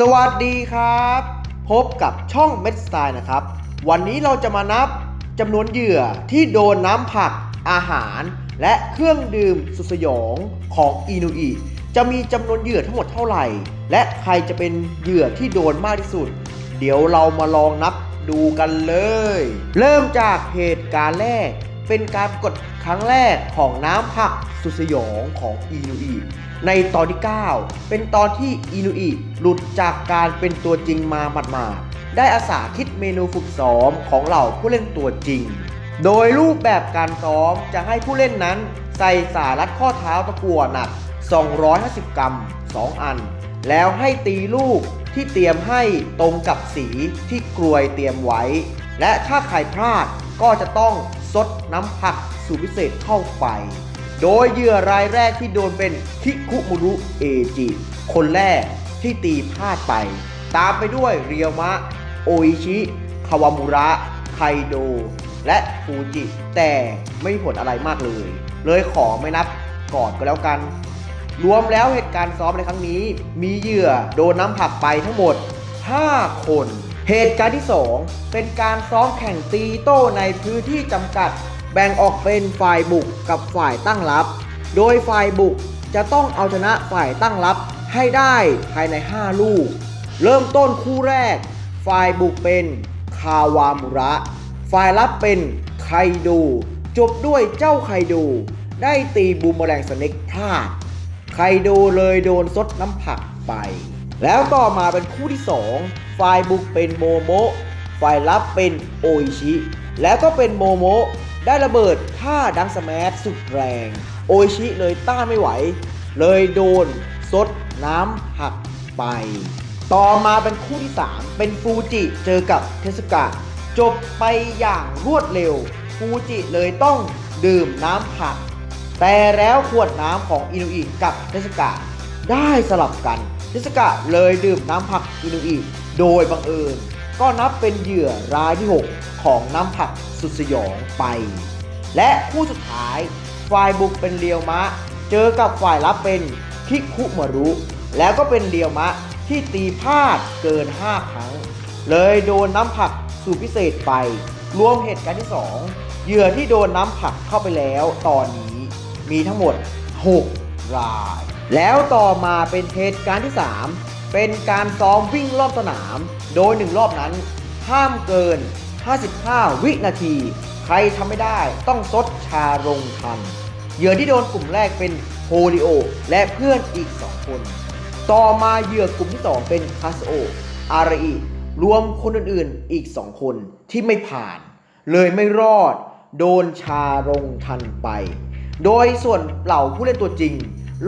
สวัสดีครับ พบกับช่องเม็ดสไตล์นะครับ วันนี้เราจะมานับจำนวนเหยื่อที่โดนน้ำผักอาหาร และเครื่องดื่มสุดสยองของอินุอิจะมีจำนวนเหยื่อทั้งหมดเท่าไหร่ และใครจะเป็นเหยื่อที่โดนมากที่สุด เดี๋ยวเรามาลองนับดูกันเลย เริ่มจากเหตุการณ์แรก เป็นการกดครั้งแรกของน้ำผักสุดสยองของอินุอิ ในตอนที่ 9 เป็นตอนที่อินุอิหลุดจากการเป็นตัวจริงมาหมาดๆได้อาสาคิดเมนูฝึกซ้อมของเหล่าผู้เล่นตัวจริง โดยรูปแบบการซ้อมจะให้ผู้เล่นนั้น ใส่สารัดข้อเท้าตะกั่วหนัก 250 กรัม 2 อัน แล้วให้ตีลูกที่เตรียมให้ตรงกับสีที่กลวยเตรียมไว้ และถ้าใครพลาดก็จะต้องซดน้ำผักสูตรพิเศษเข้าไป โดยเหยื่อรายแรกที่โดนเป็นคิคุมุรุเอจิ คนแรกที่ตีพลาดไป ตามไปด้วยเรียวมะ โออิชิ คาวามุระ ไคโด และฟูจิ แต่ไม่มีผลอะไรมากเลย เลยขอไม่นับก่อนก็แล้วกัน รวมแล้วเหตุการณ์ซ้อมในครั้งนี้ มีเหยื่อโดนน้ำผักไปทั้งหมด 5 คน เหตุการณ์ที่ 2 เป็นการซ้อมแข่งตีโต้ในพื้นที่จำกัด แบ่งออกเป็นฝ่ายบุกกับฝ่ายตั้งรับ โดยฝ่ายบุกจะต้องเอาชนะฝ่ายตั้งรับให้ได้ภายใน 5 ลูก เริ่มต้นคู่แรก ฝ่ายบุกเป็นคาวามุระ ฝ่ายรับเป็นไคดู จบด้วยเจ้าไคดู ได้ตีบูมแมลงสเน็กพลาด ไคโดเลยโดนซดน้ำผักไป แล้วต่อมาเป็นคู่ที่ 2 ฝ่ายบุกเป็นโมโมะฝ่ายรับเป็นโออิชิ แล้วก็เป็นโมโมะ ได้ระเบิดท่าดังสมัสุดแรง โอชิเลยต้านไม่ไหว เลยโดนซดน้ำผักไป ต่อมาเป็นคู่ที่ 3 เป็นฟูจิเจอกับเทสกะ จบไปอย่างรวดเร็ว ฟูจิเลยต้องดื่มน้ำผัก แต่แล้วขวดน้ำของอินุอิกับเทสกะ ได้สลับกัน เทสกะเลยดื่มน้ำผักอินุอิโดยบังเอิญ ก็นับเป็นเหยื่อรายที่ 6 ของน้ำผักสุดสยองไป และคู่สุดท้าย ฝ่ายบุกเป็นเรียวมะ เจอกับฝ่ายรับเป็นคิคุมารุ แล้วก็เป็นเรียวมะที่ตีพลาดเกิน 5 ครั้ง เลยโดนน้ำผักสูตรพิเศษไป รวมเหตุการณ์ที่ 2 เหยื่อที่โดนน้ำผักเข้าไปแล้วตอนนี้มีทั้งหมด 6 ราย แล้วต่อมาเป็นเหตุการณ์ที่ 3 เป็นการซ้อมวิ่งรอบสนาม โดย 1 รอบนั้น ห้ามเกิน 55 วินาที ใครทำไม่ได้ต้องซดชาลงทัน เหยื่อที่โดนกลุ่มแรกเป็นโฮลิโอ และเพื่อนอีก 2 คน ต่อมาเหยื่อกลุ่มที่ 2 เป็นคาสโอ อาราอิรวมคนอื่นๆอีก 2 คนที่ไม่ผ่าน เลยไม่รอด โดนชาลงทันไป โดยส่วนเหล่าผู้เล่นตัวจริง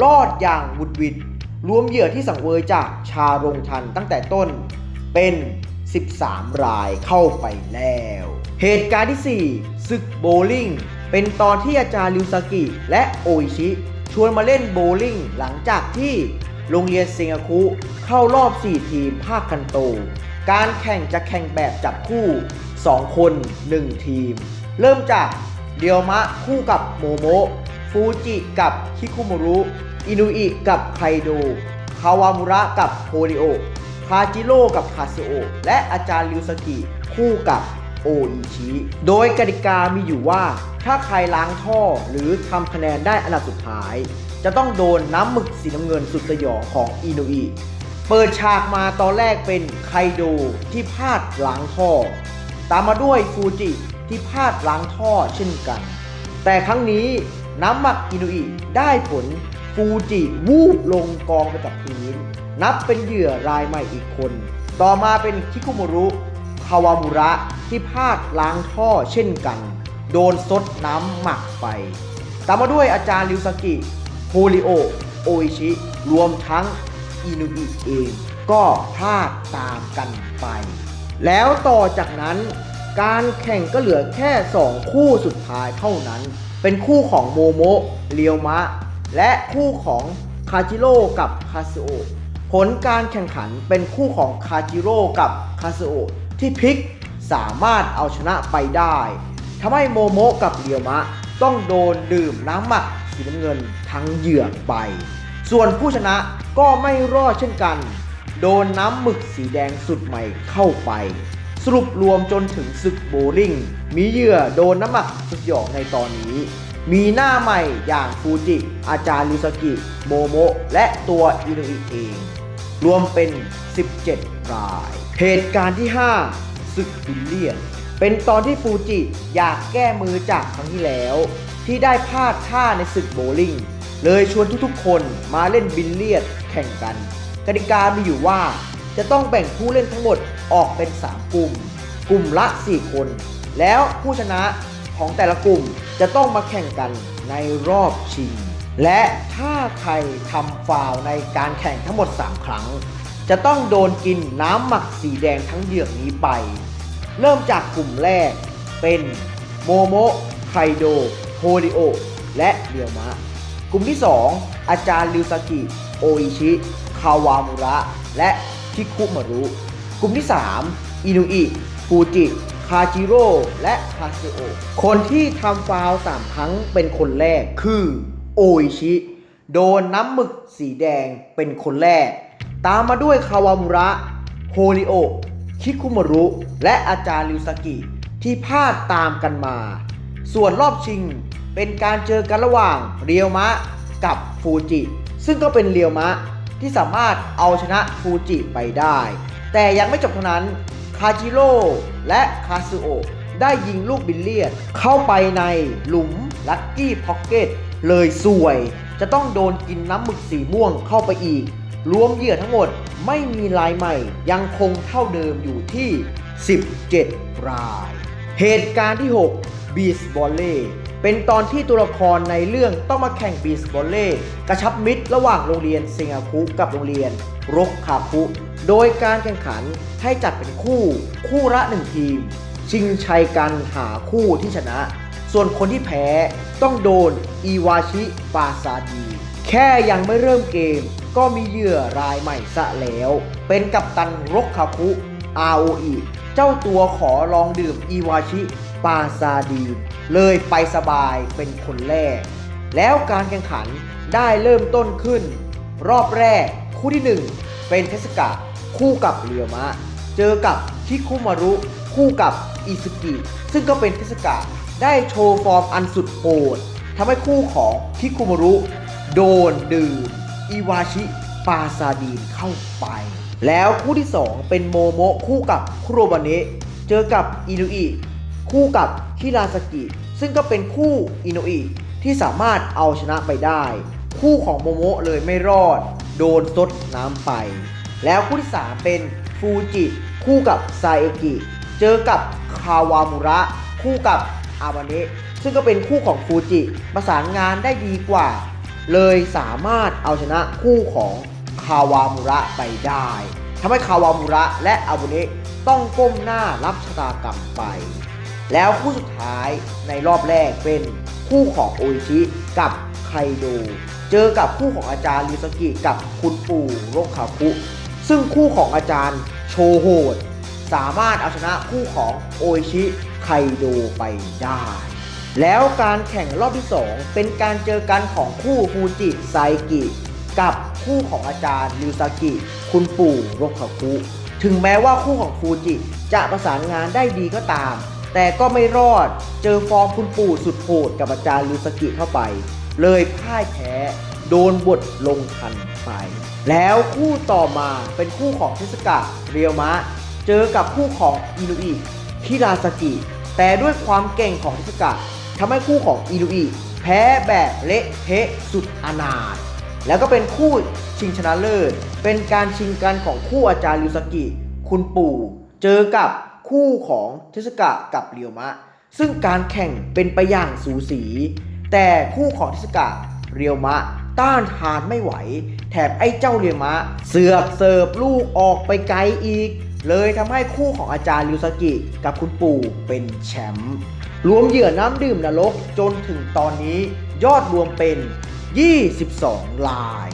รอดอย่างวุดวิด รวมเหยื่อที่สังเวยจากชาลงทันตั้งแต่ต้นเป็น 13 รายเข้าไปแล้ว เหตุการณ์ที่ 4 ศึกโบลิ่ง เป็นตอนที่อาจารย์ริวซากิและโออิชิ ชวนมาเล่นโบลิ่งหลังจากที่โรงเรียนเซงาคุเข้ารอบ 4 ทีมภาคคันโต การแข่งจะแข่งแบบจับคู่ 2 คน 1 ทีม เริ่มจากเรียวมะคู่กับโมโมะฟูจิกับคิคุโมรุ อินุอิกับไคโด คาวามุระกับโฮริโอ คาจิโร่กับคาซิโอ และอาจารย์ริวสกิคู่กับโออิชิ โดยกติกามีอยู่ว่า ถ้าใครล้างท่อหรือทำคะแนนได้อันดับสุดท้าย จะต้องโดนน้ำหมึกสีน้ำเงินสุดสยองของอินุอิเปิดฉากมาตอนแรกเป็นไคโดที่พลาดล้างท่อ ตามมาด้วยฟูจิที่พลาดล้างท่อเช่นกัน แต่ครั้งนี้น้ำหมักอินุอิได้ผล ฟูจิวูบลงกองไปกับพื้น นับเป็นเหยื่อรายใหม่อีกคน ต่อมาเป็นคิคุโมรุคาวามุระที่พลาดล้างท่อเช่นกัน โดนซดน้ำหมักไป ตามมาด้วยอาจารย์ริวสกิโฮริโอ โออิชิ รวมทั้งอินุอิเองก็พลาดตามกันไป แล้วต่อจากนั้นการแข่งก็เหลือแค่ 2 คู่สุดท้ายเท่านั้น เป็นคู่ของโมโมะเรียวมะ และคู่ของคาจิโร่กับคาซิโอผลการแข่งขันเป็นคู่ของคาจิโร่กับคาซิโอที่พลิกสามารถเอาชนะไปได้ทำให้โมโมกับเรียวมะ ต้องโดนดื่มน้ำหมักสีน้ำเงินทั้งเหยือกไป ส่วนผู้ชนะก็ไม่รอดเช่นกัน โดนน้ำหมึกสีแดงสุดใหม่เข้าไป สรุปรวมจนถึงศึกโบว์ลิ่ง มีเหยื่อโดนน้ำหมักสยองในตอนนี้ มีหน้าใหม่อย่างฟูจิ อาจารย์ลิซากิ โมโมะ และตัวอินุอิเอง รวมเป็น 17 ราย เหตุการณ์ที่ 5 ศึกบิลเลียน เป็นตอนที่ฟูจิอยากแก้มือจากครั้งที่แล้ว ที่ได้พลาดท่าในศึกโบลิ่ง เลยชวนทุกๆ คนมาเล่นบิลเลียนแข่งกัน กติกามีอยู่ว่าจะต้องแบ่งผู้เล่นทั้งหมดออกเป็น 3 กลุ่ม กลุ่มละ 4 คน แล้วผู้ชนะ ของแต่ละกลุ่มจะต้องมาแข่งกันในรอบชิง และถ้าใครทำฟาวในการแข่งทั้งหมด 3 ครั้ง จะต้องโดนกินน้ำหมักสีแดงทั้งเหยือกนี้ไป เริ่มจากกลุ่มแรกเป็นโมโมไคโดโฮริโอ และเรียวมะ กลุ่มที่ 2 อาจารย์ริวซากิ โออิชิ คาวามุระ และคิคุมารุ กลุ่มที่ 3 อินุอิฟูจิ คาจิโร่และคาเซโอ คนที่ทำฟาวล์3ครั้งเป็นคนแรกคือโออิชิ โดนน้ำหมึกสีแดงเป็นคนแรก ตามมาด้วยคาวามุระ โฮริโอ คิคุมารุ และอาจารย์ริวซากิ ที่พลาดตามกันมา ส่วนรอบชิงเป็นการเจอกันระหว่างเรียวมะกับฟูจิ ซึ่งก็เป็นเรียวมะที่สามารถเอาชนะฟูจิไปได้ แต่ยังไม่จบเท่านั้น คาจิโร่ และคาซึโอะได้ยิงลูกบิลเลียนเข้าไปในหลุมลัคกี้พ็อกเก็ตเลยสวย จะต้องโดนกินน้ำหมึกสีม่วงเข้าไปอีก รวมเหยื่อทั้งหมดไม่มีลายใหม่ยังคงเท่าเดิมอยู่ที่ 17 ราย เหตุการณ์ที่ 6 บีสบอลเล่เป็นตอนที่ตัวละครในเรื่องต้องมาแข่งบีสบอลเล่กระชับมิตรระหว่างโรงเรียนเซงาคุกับโรงเรียนรกคาคุ โดยการแข่งขันให้จัดเป็นคู่คู่ละหนึ่งทีม ชิงชัยกันหาคู่ที่ชนะ ส่วนคนที่แพ้ต้องโดนอีวาชิปาซาดีแค่ยังไม่เริ่มเกมก็มีเหยื่อรายใหม่ซะแล้ว เป็นกัปตันรกคาคุ ROE เจ้าตัวขอลองดื่มอีวาชิปาซาดีเลยไปสบายเป็นคนแรก แล้วการแข่งขันได้เริ่มต้นขึ้น รอบแรกคู่ที่ 1 เป็นเทสกะ คู่กับเรียวมะ เจอกับคิคุมารุ คู่กับอิซุกิ ซึ่งก็เป็นเทสกะได้โชว์ฟอร์มอันสุดโหดทำให้คู่ของคิคุมารุ โดนดื่มอีวาชิปาซาดีนเข้าไป แล้วคู่ที่ 2 เป็นโมโมะคู่กับคุโรบาเนะเจอกับอินุอิคู่กับคิราสกิ ซึ่งก็เป็นคู่อินุอิที่สามารถเอาชนะไปได้ คู่ของโมโมะเลยไม่รอด โดนซดน้ำไป แล้วคู่ที่ 3 เป็นฟูจิคู่กับไซเอกิเจอกับคาวามุระคู่กับอาบาเนะซึ่งก็เป็นคู่ของฟูจิประสานงานได้ดีกว่า เลยสามารถเอาชนะคู่ของคาวามุระไปได้ทำให้คาวามุระและอาบุเนะต้องก้มหน้ารับชะตากรรมไป แล้วคู่สุดท้ายในรอบแรกเป็นคู่ของโออิชิกับไคโด เจอกับคู่ของอาจารย์ริซากิกับคุณปู่โรคาคุ ซึ่งคู่ของอาจารย์โชโหดสามารถเอาชนะคู่ของโอชิไคโดไปได้ แล้วการแข่งรอบที่ 2 เป็นการเจอกันของคู่ฟูจิไซกิ กับคู่ของอาจารย์ริวซากิ คุณปู่โรคาคุถึงแม้ว่าคู่ของฟูจิจะประสานงานได้ดีก็ตาม แต่ก็ไม่รอดเจอฟอร์มคุณปู่สุดโหดกับอาจารย์ริวซากิเข้าไป เลยพ่ายแพ้ โดนบทลงทันไป แล้วคู่ต่อมาเป็นคู่ของเทสกะเรียวมะ เจอกับคู่ของอินุอิคิราสกิ แต่ด้วยความเก่งของเทสกะทำให้คู่ของอินุอิแพ้แบบเละเทะสุดอนาถแล้วก็เป็นคู่ชิงชนะเลิศ เป็นการชิงกันของคู่อาจารย์ริวสกิ คุณปู่ เจอกับคู่ของเทสกะกับเรียวมะ ซึ่งการแข่งเป็นไปอย่างสูสี แต่คู่ของเทสกะเรียวมะต้านทานไม่ไหว แถมไอ้เจ้าเรียมะ เสือกเสิร์ฟลูกออกไปไกลอีก เลยทำให้คู่ของอาจารย์ริวสกิ กับคุณปู่เป็นแชมป์รวมเหยื่อน้ำดื่มนรกจนถึงตอนนี้ยอดรวมเป็น 22 ลาย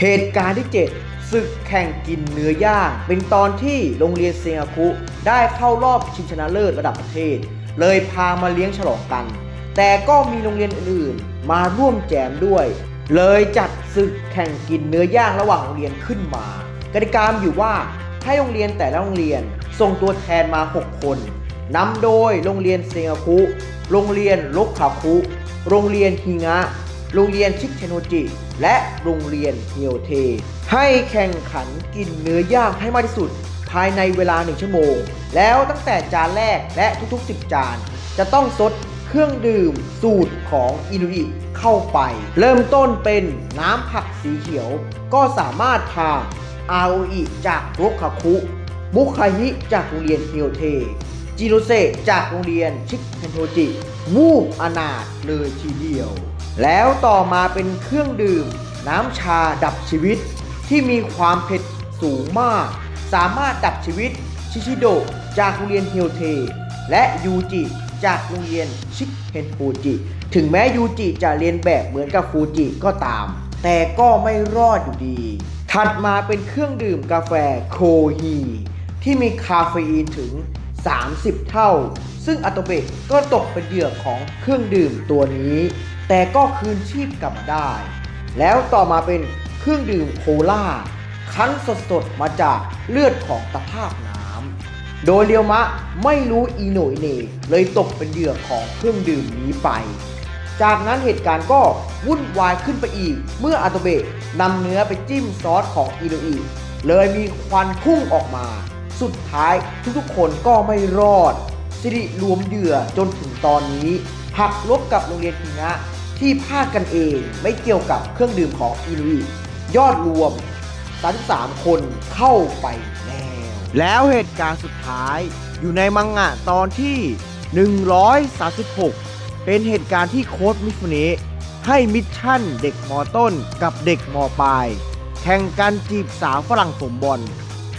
เหตุการณ์ที่ 7 ศึกแข่งกินเนื้อย่าง เป็นตอนที่โรงเรียนเซงาคุ ได้เข้ารอบชิงชนะเลิศระดับประเทศ เลยพามาเลี้ยงฉลองกัน แต่ก็มีโรงเรียนอื่นๆ มาร่วมแจมด้วย เลยจัด ศึกแข่งกินเนื้อย่างระหว่างโรงเรียนขึ้นมากติกาอยู่ว่าให้โรงเรียนแต่ละโรงเรียนส่งตัวแทนมา 6 คนนำโดยโรงเรียนเซงาคุ โรงเรียนลกขาคุ โรงเรียนฮิงะ โรงเรียนชิคเทโนจิ และโรงเรียนเฮียวเท ให้แข่งขันกินเนื้อย่างให้มากที่สุด ภายในเวลา 1 ชั่วโมง แล้วตั้งแต่จานแรกและทุกๆ 10 จาน จะต้องซด เครื่องดื่มสูตรของอินุอิเข้าไป เริ่มต้นเป็นน้ำผักสีเขียว ก็สามารถทานอาโออิจากโรคาคุมุคาฮิจากโรงเรียนเฮียวเท จิโรเซจากโรงเรียนชิคเทนโทจิวูบอนาถเลยทีเดียว แล้วต่อมาเป็นเครื่องดื่ม น้ำชาดับชีวิตที่มีความเผ็ดสูงมาก สามารถดับชีวิตชิชิโดะจากโรงเรียนเฮียวเท และยูจิ จากโรงเรียนชิคเฮนฟูจิ ถึงแม้ยูจิจะเรียนแบบเหมือนกับฟูจิก็ตาม แต่ก็ไม่รอดอยู่ดี ถัดมาเป็นเครื่องดื่มกาแฟโคฮี ที่มีคาเฟอีนถึง 30 เท่า ซึ่งอัตโตเบะก็ตกเป็นเหยื่อของเครื่องดื่มตัวนี้ แต่ก็คืนชีพกลับมาได้ แล้วต่อมาเป็นเครื่องดื่มโคลาคั้นสดๆมาจากเลือดของตะภาพน้ำ โดยเรียวมะไม่รู้อีโหน่ยเนเลยตกเป็นเหยื่อของเครื่องดื่มนี้ไป จากนั้นเหตุการณ์ก็วุ่นวายขึ้นไปอีก เมื่ออาโตเบะนำเนื้อไปจิ้มซอสของอิโนอิเลยมีควันพุ่งออกมา สุดท้ายทุกๆคนก็ไม่รอด สิริรวมเหยื่อจนถึงตอนนี้หักลบกับโรงเรียนพิงะที่พลาดกันเองไม่เกี่ยวกับเครื่องดื่มของอิโนอิยอดรวม 33 คนเข้าไปแล้ว แล้วเหตุการณ์สุดท้ายอยู่ในมังงะตอนที่ 136 เป็นเหตุการณ์ที่โค้ดมิฟุเนะให้มิชชั่นเด็กมอต้นกับเด็กมอปลาย แข่งกันจีบสาวฝรั่งผมบอล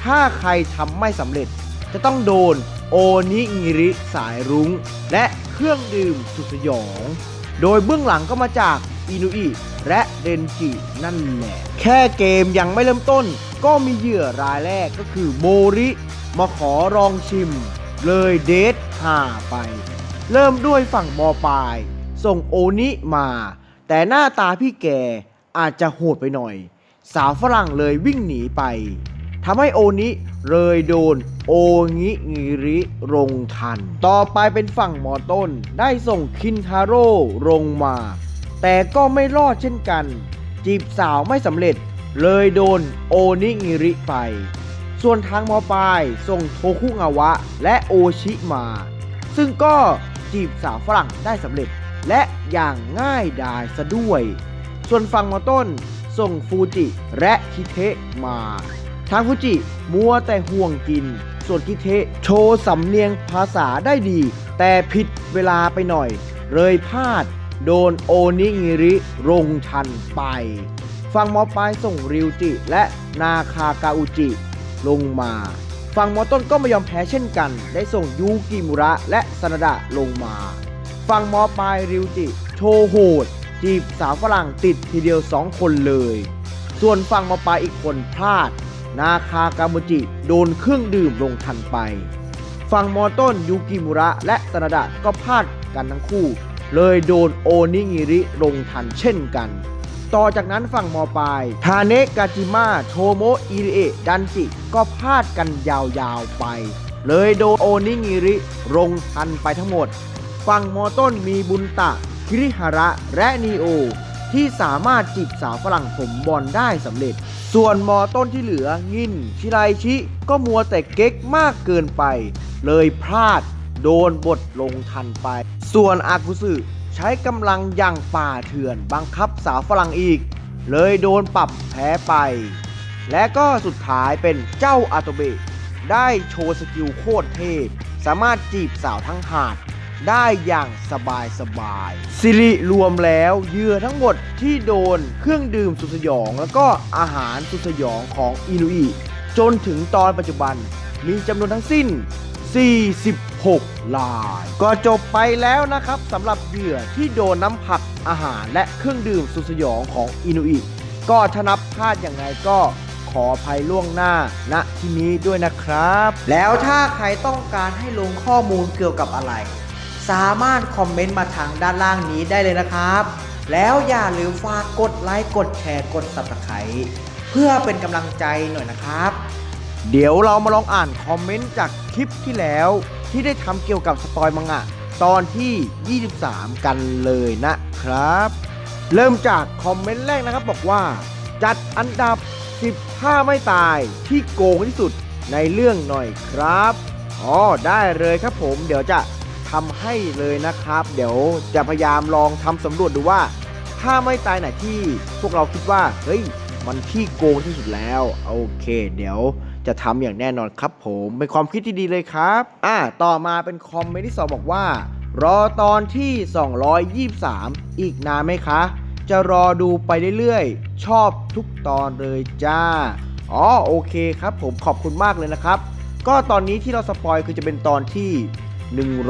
ถ้าใครทำไม่สำเร็จ จะต้องโดนโอนิงิริสายรุง้ง และเครื่องดื่มสุดสยอง โดยเบื้องหลังก็มาจาก อินุอิและเรนจินั่นแหละ แค่เกมยังไม่เริ่มต้น ก็มีเหยื่อรายแรกก็คือโมริมาขอลองชิม เลยเดทหาไป เริ่มด้วยฝั่งมอปลาย ส่งโอนิมา แต่หน้าตาพี่แกอาจจะโหดไปหน่อย สาวฝรั่งเลยวิ่งหนีไปทำให้โอนิเลยโดนโองิงิริลงทัน ต่อไปเป็นฝั่งหมอต้นได้ส่งคินทาโร่ลงมา แต่ก็ไม่รอดเช่นกัน จีบสาวไม่สำเร็จ เลยโดนโอนิงิริไป ส่วนทางมอปลายส่งโทคุงาวะและโอชิมา ซึ่งก็จีบสาวฝรั่งได้สำเร็จและอย่างง่ายดายซะด้วย ส่วนฝั่งมอต้นส่งฟูจิและคิเทะมา ทางฟูจิมัวแต่ห่วงกิน ส่วนคิเทะโชว์สำเนียงภาษาได้ดี แต่ผิดเวลาไปหน่อย เลยพลาด โดนโอนิงิริลงทันไป ฝั่งมอปลายส่งริวจิและนาคากาอุจิ ลงมา ฝั่งมอต้นก็ไม่ยอมแพ้เช่นกัน ได้ส่งยูกิมุระและสนาดะลงมา ฝั่งมอปลายริวจิ โชโหด จีบสาวฝรั่งติดทีเดียว 2 คนเลย ส่วนฝั่งมอปลายอีกคนพลาด นาคากามุจิ โดนเครื่องดื่มลงทันไป ฝั่งมอต้นยูกิมุระและสนาดะก็พลาดกันทั้งคู่ เลยโดนโอนิงิริลงทันเช่นกัน ต่อจากนั้นฝั่งมอปลายทาเนะกาจิมะโทโมอิริเอะดันจิก็พลาดกันยาวๆไป เลยโดนโอนิงิริลงทันไปทั้งหมด ฝั่งมอต้นมีบุญตะ คิริฮาระและนีโอที่สามารถจีบสาวฝรั่งผมบอลได้สำเร็จ ส่วนมอต้นที่เหลืองิน ชิไรชิ ก็มัวแต่เก๊กมากเกินไป เลยพลาด โดนบทลงทันไป ส่วนอากุสึใช้กำลังอย่างป่าเถื่อนบังคับสาวฝรั่งอีก เลยโดนปรับแพ้ไป และก็สุดท้ายเป็นเจ้าอาโตเบะได้โชว์สกิลโคตรเทพ สามารถจีบสาวทั้งหาดได้อย่างสบายสบายสิริรวมแล้วเหยื่อทั้งหมดที่โดนเครื่องดื่มสุดสยอง แล้วก็อาหารสุดสยองของอินุอิจนถึงตอนปัจจุบันมีจำนวนทั้งสิ้น 40 46ลาย ก็จบไปแล้วนะครับสำหรับเหยื่อที่โดนน้ำผักอาหารและเครื่องดื่มสุดสยองของอินุอิก็ถ้านับพลาดอย่างไรก็ขออภัยล่วงหน้าณที่นี้ด้วยนะครับ แล้วถ้าใครต้องการให้ลงข้อมูลเกี่ยวกับอะไร สามารถคอมเมนต์มาทางด้านล่างนี้ได้เลยนะครับ แล้วอย่าลืมฝากกดไลค์กดแชร์กด subscribe เเพื่อเป็นกำลังใจหน่อยนะครับ เดี๋ยวเรามาลองอ่านคอมเมนต์จากคลิปที่แล้ว ที่ได้ทำเกี่ยวกับสปอยมังงะ ตอนที่ 23 กันเลยนะครับ เริ่มจากคอมเมนต์แรกนะครับบอกว่า จัดอันดับ 10ท่าไม่ตายที่โกงที่สุดในเรื่องหน่อยครับอ๋อได้เลยครับผม เดี๋ยวจะทำให้เลยนะครับ เดี๋ยวจะพยายามลองทำสำรวจดูว่า ถ้าไม่ตายไหนที่พวกเราคิดว่า เฮ้ย มันที่โกงที่สุดแล้ว โอเค เดี๋ยว จะทำอย่างแน่นอนครับผมเป็นความคิดที่ดีเลยครับ อ่าต่อมาเป็นคอมเมนต์ที่สองบอกว่า รอตอนที่ 223 อีกนานไหมคะ จะรอดูไปเรื่อยๆ ชอบทุกตอนเลยจ้าอ๋อโอเคครับผมขอบคุณมากเลยนะครับ ก็ตอนนี้ที่เราสปอยคือจะเป็นตอนที่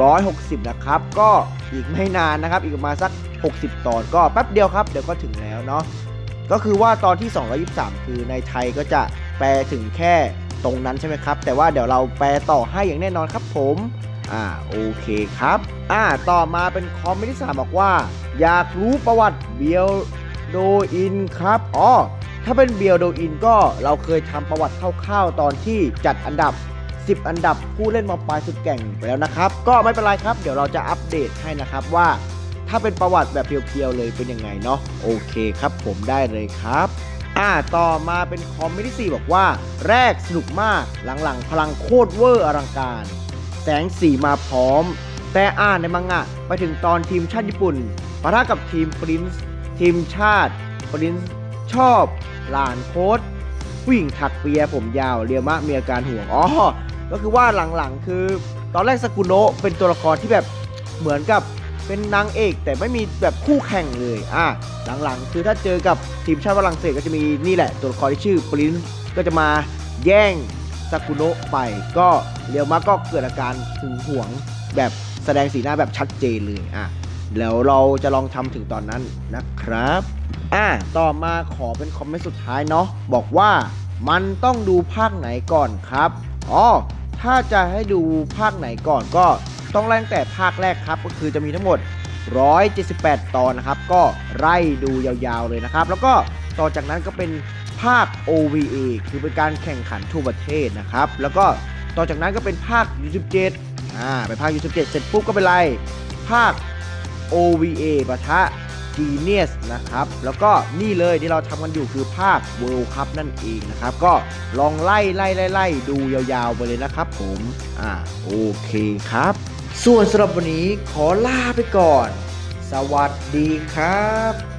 160 นะครับ ก็อีกไม่นานนะครับ อีกประมาณสัก 60 ตอนก็แป๊บเดียวครับ เดี๋ยวก็ถึงแล้วเนาะก็คือว่าตอนที่ 223 คือในไทยก็จะแปลถึงแค่ ตรงนั้นใช่ไหมครับ แต่ว่าเดี๋ยวเราแปลต่อให้อย่างแน่นอนครับผม อ่าโอเคครับ อ่าต่อมาเป็นคอมเมนต์ที่สามบอกว่า อยากรู้ประวัติเบียวโดอินครับอ๋อถ้าเป็นเบียวโดอินก็เราเคยทำประวัติคร่าวๆตอนที่จัดอันดับ 10 อันดับผู้เล่นมาปลายสุดแก่งไปแล้วนะครับ ก็ไม่เป็นไรครับ เดี๋ยวเราจะอัปเดตให้นะครับว่า ถ้าเป็นประวัติแบบเพียวๆเลยเป็นยังไงเนาะโอเคครับผมได้เลยครับ อ่าต่อมาเป็นคอมเมนต์ที่บอกว่า แรกสนุกมากหลังๆ พลังโคตรเวอร์อลังการ แสงสีมาพร้อม แต่อ่านในมังงะไปถึงตอนทีมชาติญี่ปุ่นปะทะกับทีมปรินซ์ทีมชาติปรินซ์ชอบหลานโค้ดผู้หญิงถักเปียผมยาวเรียมะมีอาการห่วงอ๋อก็คือว่าหลังๆ คือ ตอนแรกสกุโนะเป็นตัวละครที่แบบเหมือนกับ เป็นนางเอกแต่ไม่มีแบบคู่แข่งเลยอะหลังๆ คือถ้าเจอกับทีมชาติฝรั่งเศสก็จะมีนี่แหละ ตัวละครที่ชื่อปรินซ์ก็จะมาแย่งสกุโนะไป ก็เรียวมาก็เกิดอาการหึงหวงแบบแสดงสีหน้าแบบชัดเจนเลยอะแล้วเราจะลองทำถึงตอนนั้นนะครับอะต่อมาขอเป็นคอมเมนต์สุดท้ายเนาะบอกว่ามันต้องดูภาคไหนก่อนครับ อ๋อ ถ้าจะให้ดูภาคไหนก่อนก็ ต้องไล่ตั้งแต่ภาคแรกครับก็คือจะมีทั้งหมด 178 ตอนนะครับ ก็ไล่ดูยาวๆเลยนะครับ แล้วก็ต่อจากนั้นก็เป็นภาค OVA คือเป็นการแข่งขันทั่วประเทศนะครับ แล้วก็ต่อจากนั้นก็เป็นภาค U17 อ่าเป็นภาค U17 เสร็จปุ๊บก็เป็นไร ภาค OVA ปะทะ Genius นะครับ แล้วก็นี่เลยที่เราทำกันอยู่คือภาค World Cup นั่นเองนะครับ ก็ลองไล่ไล่ไล่ไล่ดูยาวๆไปเลยนะครับผม อ่าโอเคครับ ส่วนสำหรับวันนี้ขอลาไปก่อน สวัสดีครับ